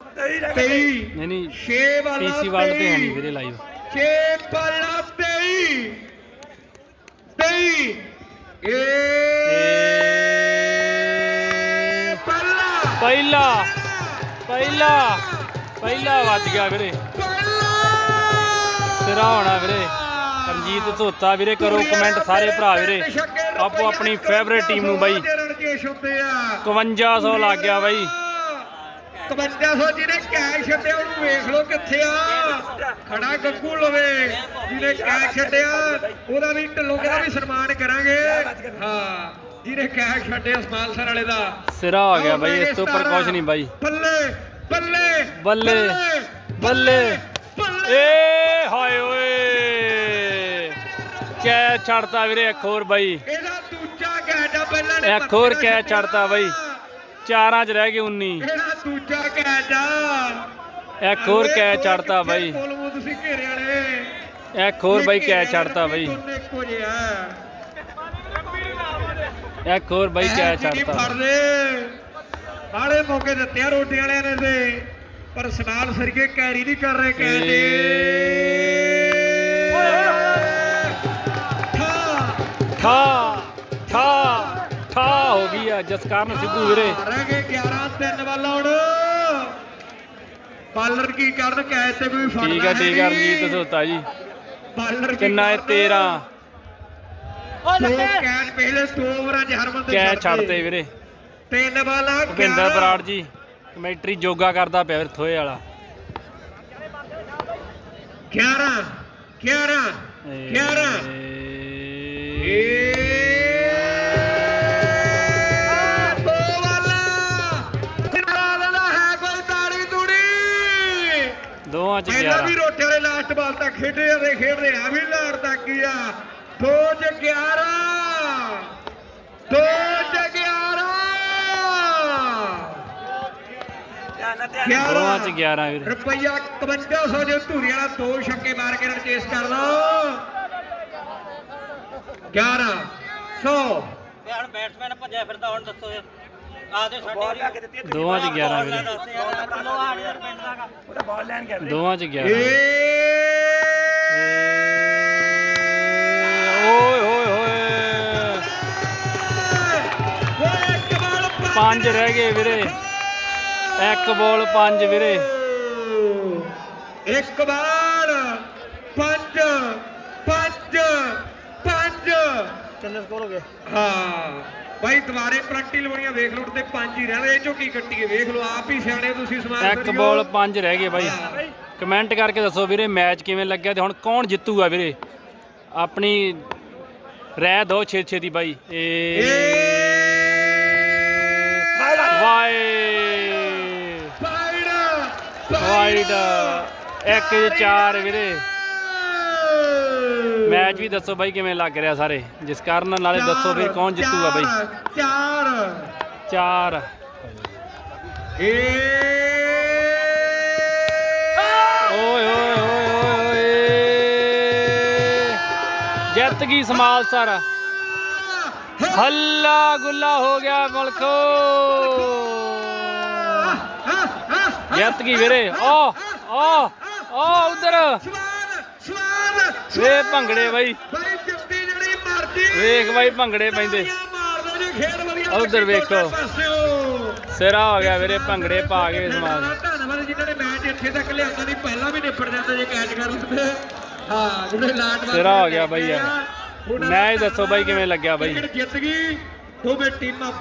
23 ਨਹੀਂ ਨਹੀਂ ਛੇ ਵਾਲਾ ਪੀਸੀ ਵਰਲਡ ਤੇ ਹੈ ਨਹੀਂ 23, ਵੀਰੇ ਲਾਈਵ ਛੇ ਵਾਲਾ 23 23 ਏ। ਪਹਿਲਾ। ਪਹਿਲਾ। ਪਹਿਲਾ। ਪਹਿਲਾ। ਵੱਜ ਗਿਆ ਵੀਰੇ। ਸਿਰਾ ਹੋਣਾ ਵੀਰੇ। ਰਣਜੀਤ ਧੋਤਾ ਵੀਰੇ ਕਰੋ ਕਮੈਂਟ ਸਾਰੇ ਭਰਾ ਵੀਰੇ। ਆਪੋ ਆਪਣੀ ਫੇਵਰੇਟ ਟੀਮ ਨੂੰ ਬਾਈ। ਰਣਜੀਤ ਹੁੰਦੇ ਆ। 5100 ਲੱਗ ਗਿਆ ਬਾਈ। 5500 ਜਿਹਨੇ ਕੈਸ਼ ਛੱਡਿਆ ਉਹਨੂੰ ਵੇਖ ਲਓ ਕਿੱਥੇ ਆ। ਖੜਾ ਗੱਗੂ ਲਵੇ ਜਿਹਨੇ ਕੈਸ਼ ਛੱਡਿਆ ਉਹਦਾ ਵੀ ਢਿੱਲੋਂ ਕਹਿੰਦਾ ਵੀ ਸਨਮਾਨ ਕਰਾਂਗੇ। ਹਾਂ ਜਿਹਨੇ ਕੈਸ਼ ਛੱਡਿਆ ਸਮਾਲਸਰ ਵਾਲੇ ਦਾ। ਸਿਰਾ ਹੋ ਗਿਆ ਬਾਈ ਇਸ ਤੋਂ ਉੱਪਰ ਕੁਝ ਨਹੀਂ ਬਾਈ। ਬੱਲੇ ਬੱਲੇ ਬੱਲੇ ਬੱਲੇ ਏ ਹਾਏ ਓਏ। ਕੈ ਛੱਡਤਾ ਵੀਰੇ ਇੱਕ ਹੋਰ ਬਾਈ। ਇਹਦਾ ਦੂਜਾ ਕੈਚ ਆ ਪਹਿਲਾਂ ਨੇ ਇੱਕ ਹੋਰ ਕੈਚ ਛੱਡਤਾ ਬਾਈ। ਚਾਰਾਂ 'ਚ ਰਹਿ ਗਏ 19 ਇਹਦਾ ਦੂਜਾ ਕੈਚ ਆ। ਇੱਕ ਹੋਰ ਕੈਚ ਛੱਡਤਾ ਬਾਈ। ਬੋਲਵੋ ਤੁਸੀਂ ਘੇਰੇ ਵਾਲੇ। ਇੱਕ ਹੋਰ ਬਾਈ ਕੈਚ ਛੱਡਤਾ ਬਾਈ। ਇੱਕੋ ਹੋਰ ਬਾਈ ਕੈਚ ਛੱਡਤਾ। ਬਾਲੇ ਮੌਕੇ ਦਿੱਤੇ ਆ ਰੋਟੀ ਵਾਲਿਆਂ ਨੇ ਤੇ। ਪਰ ਸਨਾਲ ਸਰਗੇ ਕੈਰੀ ਨਹੀਂ ਕਰ ਰਹੇ ਕੈਚ ਠਾ ਠਾ। ਠਾ। ਜਸਕਰਨ ਸਿੱਧੂ ਵੀਰੇ। ਰਹਿ ਗਏ 11 ਤਿੰਨ ਵੱਲ ਹੁਣ ਬਾਲਰ ਕੀ ਕਰਨ? ਕੈਚ ਤੇ ਕੋਈ ਫੜਦਾ ਠੀਕ ਆ ਠੀਕ ਹੈ। ਰਣਜੀਤ ਧੋਤਾ ਜੀ। ਬਾਲਰ ਕਿੰਨਾ ਹੈ? ਕਰਨ? 13 ਦੋ ਕੈਚ ਪਹਿਲੇ ਓਵਰਾਂ 'ਚ ਹਰਮਨ ਦੇ ਕੈਚ ਛੱਡਤੇ। ਵੀਰੇ। ਤਿੰਨ ਬਾਲਾਂ ਭੁਪਿੰਦਰ ਬਰਾੜ ਜੀ ਕਮੈਂਟਰੀ ਜੋਗਾ ਕਰਦਾ ਪਿਆ ਫਿਰ ਥੋਏ ਵਾਲਾ। 11 11 11 5 11 ਪਹਿਲਾਂ ਵੀ ਰੋਟੇ ਵਾਲੇ ਲਾਸਟ ਬਾਲ ਤੱਕ ਖੇਡੇ ਆ ਤੇ ਖੇਡ ਆ। ਵੀ ਲਾੜ ਤੱਕ ਹੀ ਆ। ਫੌਜ 11 ਫੌਜ 11 ਦੋਵਾਂ 11 ਵੀਰ। ਰੁਪਈਆ 5100 ਜੇ ਧੂਰੀ ਵਾਲਾ ਦੋ ਛੱਕੇ ਮਾਰ ਕੇ ਰਚੇਸ ਕਰ ਲਓ। 1100 ਹੁਣ ਬੈਟਸਮੈਨ ਭੱਜਿਆ ਫਿਰਦਾ ਹੁਣ ਦੱਸੋ ਆਦੇ ਸਾਡੇ ਦੋਵਾਂ ਚ 11 ਵੀਰ। ਯਾਰ ਪਿੰਡ ਦਾ ਦੋਵਾਂ ਚ 11 ਏ। ਓਏ ਹੋਏ ਹੋਏ ਓਏ। ਇੱਕ ਬਾਲ ਪੰਜ ਰਹਿ ਗਏ ਵੀਰੇ। ਇੱਕ ਬੋਲ ਪੰਜ ਵੀਰੇ। ਇੱਕ ਬਾਲ ਪੰਜ ਪੰਜ ਪੰਜ। ਕਿੰਨੇ ਸਕੋਰ ਹੋ ਗਏ? ਹਾਂ। ਬਾਈ ਦੁਬਾਰੇ ਪਲੰਟੀ ਲਵਾਉਣੀਆਂ ਵੇਖ ਲਓ ਤੇ ਪੰਜ ਹੀ ਰਹਿੰਦੇ ਇਹ ਚੋਂ ਕੀ ਕੱਟੀਏ? ਵੇਖ ਲਓ ਆਪ ਹੀ ਸਿਆਣੇ ਤੁਸੀਂ ਸਮਾਨ ਇੱਕ। ਬੋਲ ਪੰਜ ਰਹਿ ਗਏ ਬਾਈ। ਕਮੈਂਟ ਕਰਕੇ ਦੱਸੋ ਵੀਰੇ ਮੈਚ ਕਿਵੇਂ ਲੱਗਿਆ ਤੇ ਹੁਣ ਕੌਣ ਜਿੱਤੂਗਾ ਵੀਰੇ? ਆਪਣੀ ਰਹਿ ਦੋ ਛੇ ਛੇ ਦੀ ਬਾਈ। ਏ ਵਾਈ ਵਾਈਡ। ਵਾਈਡ। ਇੱਕ ਚ ਚਾਰ ਵੀਰੇ। ਮੈਚ ਵੀ ਦੱਸੋ ਬਾਈ ਕਿਵੇਂ ਲੱਗ ਰਿਹਾ ਸਾਰੇ? ਜਿਸ ਕਾਰਨ ਨਾਲੇ ਦੱਸੋ ਫਿਰ ਕੌਣ ਜਿੱਤੂਗਾ ਬਾਈ? ਚਾਰ ਚਾਰ। ਏ! ਓਏ ਓਏ ਓਏ ਓਏ। ਓਏ ਜਿੱਤ ਗਈ ਸਮਾਲ ਸਰ। ਹੱਲਾ ਗੁੱਲਾ ਹੋ ਗਿਆ ਮੁਲਕੋ। ਜਿੱਤ ਗਈ ਵੀਰੇ। ਓ ਓ ਓ ਉਧਰ। ਵੇ ਭੰਗੜੇ ਬਾਈ। ਬਾਈ ਜਿੱਤੀ ਜਿਹੜੀ ਮਰਦੀ ਵੇਖ ਬਾਈ ਭੰਗੜੇ ਪੈਂਦੇ। ਉੱਧਰ ਵੇਖੋ। ਸਿਰਾ ਹੋ ਗਿਆ ਵੀਰੇ ਭੰਗੜੇ ਪਾ ਕੇ ਸਮਾਲ ਧੰਨਵਾਦ ਜਿਨ੍ਹਾਂ ਨੇ ਮੈਚ ਇੱਥੇ ਤੱਕ ਲਿਆਂਦਾ ਨਹੀਂ ਪਹਿਲਾਂ ਵੀ ਨਿਪਟ ਜਾਂਦਾ ਜੇ ਕੈਚ ਕਰ ਲੈਂਦੇ ਹਾਂ ਜਿਹੜੇ ਲਾਟ ਸਿਰਾ ਹੋ ਗਿਆ ਬਾਈ ਯਾਰ। ਮੈਚ ਦੱਸੋ ਬਾਈ ਕਿਵੇਂ ਲੱਗਿਆ ਬਾਈ। ਜਿੱਤ ਗਈ। ਦੋਵੇਂ ਟੀਮਾਂ